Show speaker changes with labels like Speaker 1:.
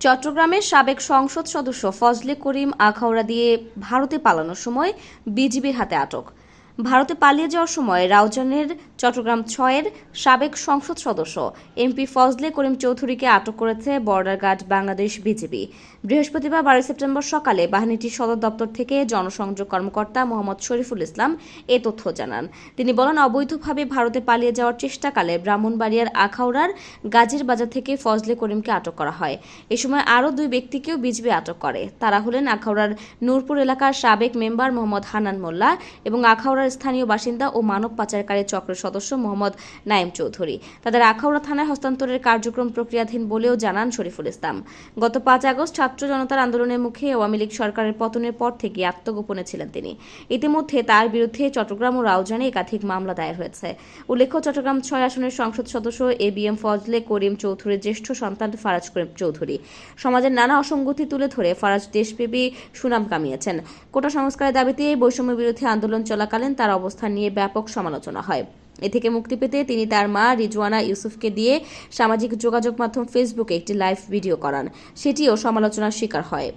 Speaker 1: চট্টগ্রামের সাবেক সংসদ সদস্য ফজলে করিম আখাউড়া দিয়ে ভারতে পালানোর সময় বিজিবির হাতে আটক। ভারতে পালিয়ে যাওয়ার সময় রাউজানের চট্টগ্রাম ছয়ের সাবেক সংসদ সদস্য এমপি ফজলে করিম চৌধুরীকে আটক করেছে বর্ডার গার্ড বাংলাদেশ বিজিবি। বৃহস্পতিবার বারোই সেপ্টেম্বর সকালে বাহিনীটির সদর দপ্তর থেকে জনসংযোগ কর্মকর্তা মোহাম্মদ শরীফুল ইসলাম এ তথ্য জানান। তিনি বলেন, অবৈধভাবে ভারতে পালিয়ে যাওয়ার চেষ্টাকালে ব্রাহ্মণবাড়িয়ার আখাউড়ার গাজীর বাজার থেকে ফজলে করিমকে আটক করা হয়। এ সময় আরও দুই ব্যক্তিকেও বিজিবি আটক করে। তারা হলেন আখাউড়ার নূরপুর এলাকার সাবেক মেম্বার মোহাম্মদ হানান মোল্লা এবং আখাউড়ার স্থানীয় বাসিন্দা ও মানব পাচারকারী চক্রের সদস্য মোহাম্মদ নাইম চৌধুরী। তাদের আখাউড়া থানায় হস্তান্তরের কার্যক্রম প্রক্রিয়াধীন বলেও জানান শরীফুল ইসলাম। গত পাঁচ আগস্ট ছাত্র জনতার আন্দোলনের মুখে আওয়ামী লীগ সরকারের পতনের পর থেকে আত্মগোপনে ছিলেন তিনি। ইতিমধ্যে তার বিরুদ্ধে চট্টগ্রাম ও রাউজানে একাধিক মামলা দায়ের হয়েছে। উল্লেখ্য, চট্টগ্রাম ছয় আসনের সংসদ সদস্য A B M Fazle Karim চৌধুরীর জ্যেষ্ঠ সন্তান ফারাজ করিম চৌধুরী। সমাজের নানা অসঙ্গতি তুলে ধরে ফারাজ দেশব্যাপী সুনাম কামিয়েছেন। কোটা সংস্কারের দাবিতে বৈষম্য বিরোধী আন্দোলন চলাকালীন তার অবস্থান নিয়ে ব্যাপক সমালোচনা হয়। এ থেকে মুক্তি পেতে তিনি তার মা রিজওয়ানা ইউসুফকে দিয়ে সামাজিক যোগাযোগ মাধ্যম ফেসবুকে একটি লাইভ ভিডিও করান। সেটিও সমালোচনার শিকার হয়।